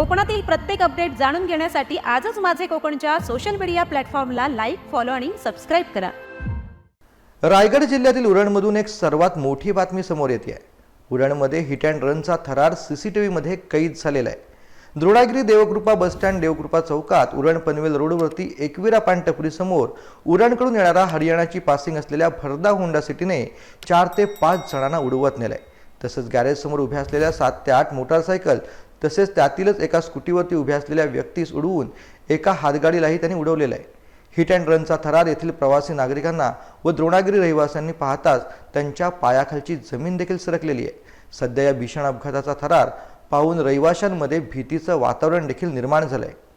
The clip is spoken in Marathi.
कोकणातील प्रत्येक अपडेट जाणून घेण्यासाठी आजच माझे कोकणच्या सोशल मीडिया प्लॅटफॉर्मला लाईक फॉलो आणि सबस्क्राईब करा. रायगड जिल्ह्यातील उरणमधून एक सर्वात मोठी बातमी समोर येते आहे. उरणमध्ये हिट अँड रनचा थरार सीसीटीव्हीमध्ये कैद झालेला आहे. द्रोणागिरी देवकृपा बसस्टँड देवकृपा चौकात उरण पनवेल रोडवरती एकविरा पान समोर उरणकडून येणारा हरियाणाची पासिंग असलेल्या भरदा होंडा सिटीने चार ते पाच जणांना उडवत नेलंय. तसंच गॅरेजसमोर उभ्या असलेल्या सात ते आठ मोटारसायकल तसेच त्यातीलच एका स्कूटीवरती उभ्या असलेल्या व्यक्तीस उडवून एका हातगाडीलाही त्यांनी उडवलेलं आहे हिट अँड रनचा थरार येथील प्रवासी नागरिकांना व द्रोणागिरी रहिवाशांनी पाहताच त्यांच्या पायाखालची जमीन देखील सरकलेली आहे सध्या या भीषण अपघाताचा थरार पाहून रहिवाशांमध्ये भीतीचं वातावरण देखील निर्माण झालं आहे